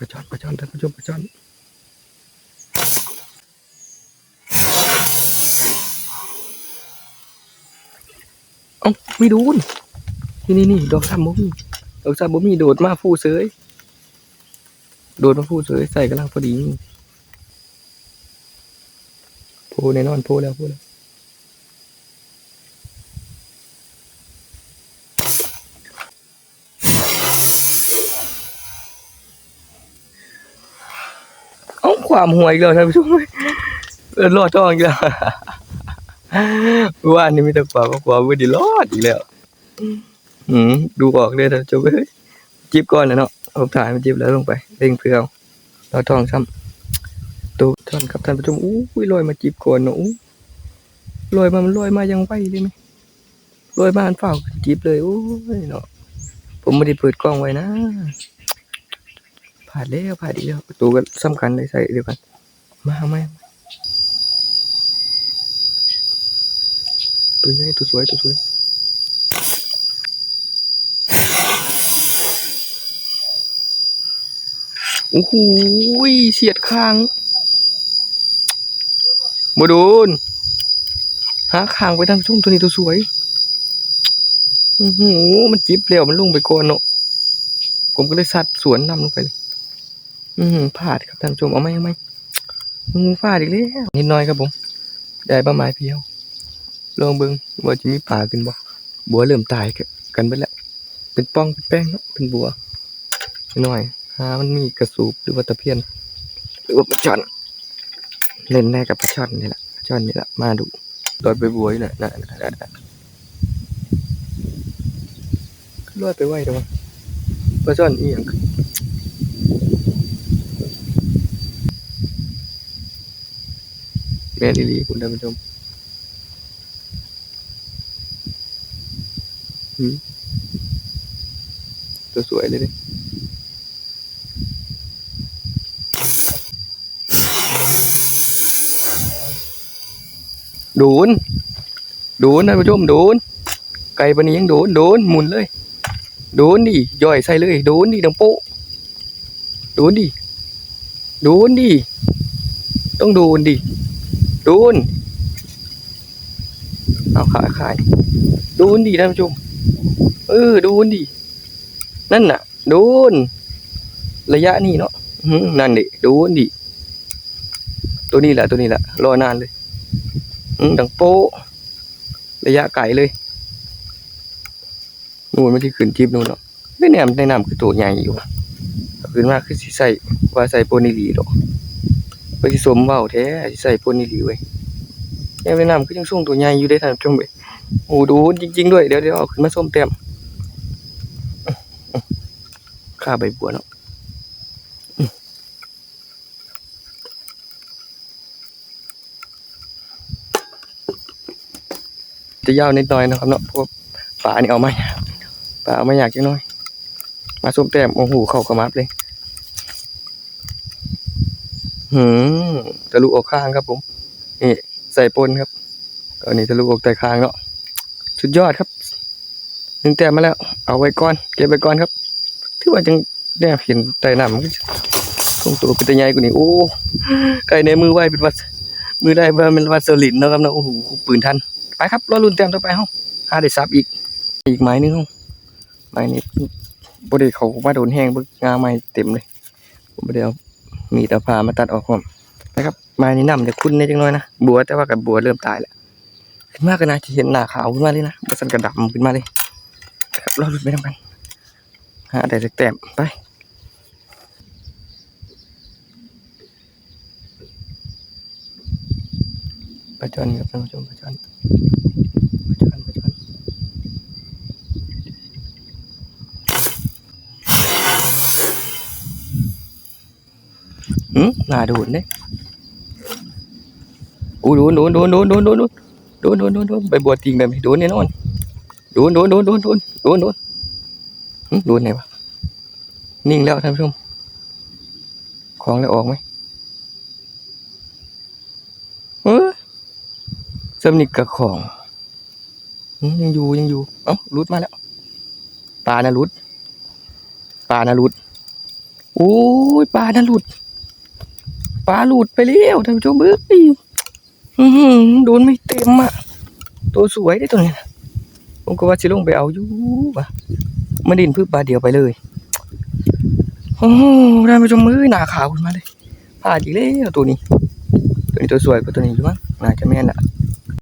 ปลาช่อนปลาช่อนท่านผู้ชมปลาช่อนเอ้าไม่โดูนนี่นี่นี่ดอกซ้ำบ่มีดอกซ้ำบ่มีโดดมาฟูเสยโดดมาฟูเสยใส่กำลังพอดีโพแน่นอนโพแล้วโพแล้ว ความห่วยอีกแล้วท่านผู้ชมเออรอดท้องอีกแล้วว่านี่มีแต่ความความไม่ได้รอดอีกแล้วอืมดูออกเลยท่านผู้ชมเอ้ยจิบก่อนนะเนาะเอาถ่ายมาจิบแล้วลงไปเร่งเพื่อเอาเราท้องซ้ำตัวท่านครับท่านผู้ชมอู้ยลอยมาจิบก่อนเนาะลอยมามันลอยมายังไวเลยไหมลอยมาอันเฝ้าจิบเลยโอ้ยเนาะผมไม่ได้เปิดกล้องไว้นะ ผ่านแล้วผ่านอีกแล้วตัวก็สำคัญเลยใส่เดียวกัน มาไหมตัวใหญ่ตัวสวยตัวสวยโอ้โหเสียดคางมาโดนหาคางไปทางช่วงตัวนี้ตัวสวยโอ้โหมันจิบเร็วมันลงไปก่อนเนาะผมก็เลยสัดสวนนำลงไปเลย อืมพลาดครับท่านผู้ชมเอาไหมเอาไหมงูพลาดอีกแล้วนิดน้อยครับผมได้ประมาณเพียวลองเบิ่งว่าจะมีป่าขึ้นบ่บัวเริ่มตายกันไปแล้วเป็นป้องเป็นแป้งเนาะเป็นบัวนิดหน่อยหามันมีกระสูบหรือว่าตะเพียน หรือว่าปลาช่อนเล่นแน่กับปลาช่อนนี่แหละปลาช่อนนี่แหละมาดูลอยไปบวอยน่น่ะน่ะน่ะน่ะลอยไปไหวเดี๋ยววะปลาช่อนอีหยัง แม่นอีหลีคุณท่านผู้ชมหืมตัวสวยเลยดิโดนโดนท่านผู้ชมโดนไก่ปนี้ยังโดนโดนหมุนเลยโดนดิย่อยใส่เลยโดนดิดังโป๊ะโดนดิโดนดิ ต้องโดนดิ ดูนเอาขายขายโดนดิท่านผู้ชมเออโดนดินั่นน่ะโดนระยะนี้เนาะนั่นดิโดนดิตัวนี้แหละตัวนี้แหละรอนานเลยดังโป๊ระยะไกลเลยนู่นไม่ที่ขึ้นจิบนู่นหรอกไม่แนมในน้ำคือตัวใหญ่อยู่ขึ้นมาคือสิใส่ว่าใส่โปนิลีหรอก ไปสมเว้าแท้ใส่ปนิลีไว้ยยังในน้ำคือยังส่งตัวใหญ่อยู่ได้ท่านชมเว้ยโอ้ดูจริง ๆ ด้วยเดี๋ยวเดี๋ยวเอาขึ้นมาส้มเต็มข้าใบบัวเนาะจะยาวนิดหน่อยนะครับเนาะเพราะว่าปลานี่เอาไม่ปลาเอาไม่อยากจังน้อย มาส้มแต้มโอ้โหเข้ากระมับเลย หืมทะลุออกข้างครับผม นี่ใส่ปนครับตอนนี้ทะลุออกแต่ข้างเนาะสุดยอดครับหนึ่งแต้มมาแล้ว เอาไว้ก่อน เก็บไว้ก่อนครับ ถือว่าจังแนบเห็นไต่น้ำมันก็ส่งตัวเป็นตัวใหญ่กว่านี้โอ้ไก่ในมือไหวเป็นวัดมือได้ว่าเป็นวัดสลินนะครับนะโอ้โหปืนทัน ไปครับรอรุ่นแต้มต่อไปเฮาหาได้ซับอีก อีกไม้นึงเฮาไม้นี้บ่ได้เขามาโดนแห้งบิ่งาไม้เต็มเลยผมบ่ได้เอา มีดเอาผ้ามาตัดออกพร้อมนะครับไม้นี้น้ำจะคุ้นนิดจังน้อยนะบัวแต่ว่ากับบัวเริ่มตายแล้วขึ้นมาก็น่าจะเห็นหน้าขาวขึ้นมาเลยนะบ่ซั่นก็ดำขึ้นมาเลยครับรอรุ่นไปนำกันหาได้สักแต้มไปปลาจอนครับท่านผู้ชมปลาจอน ปลาช่อนปลาช่อน หืมน่าโดนเด้โอ้โดนโดนโดนโดนโดนโดนโดนโดนโดนโดนโดนไปบวชจริงแบบนี้โดนแน่นอนโดนโดนโดนโดนโดนโดนโดนหึโดนไหนวะนิ่งแล้วท่านผู้ชมของแล้วออกไหมเออสำนิกกับของยังอยู่ยังอยู่เอ้ารุดมาแล้วปลานะรุดปลานะรุดโอ้ยปลาน่ะหลุด ปลาหลุดไปแล้วท่านผู้ชมเอ้ยโดนไม่เต็มอะ ตัวสวยได้ตัวนี้ผมก็ว่าจะลงไปเอาอยู่ว่ะมาดินพืชปลาเดียวไปเลย โอ้โหท่านผู้ชมเอ้ยหนาขาวขึ้นมาเลยพลาดอีกแล้วตัวนี้ ตัวนี้ตัวสวยกว่าตัวนี้อยู่มั้งน่าจะแม่นละ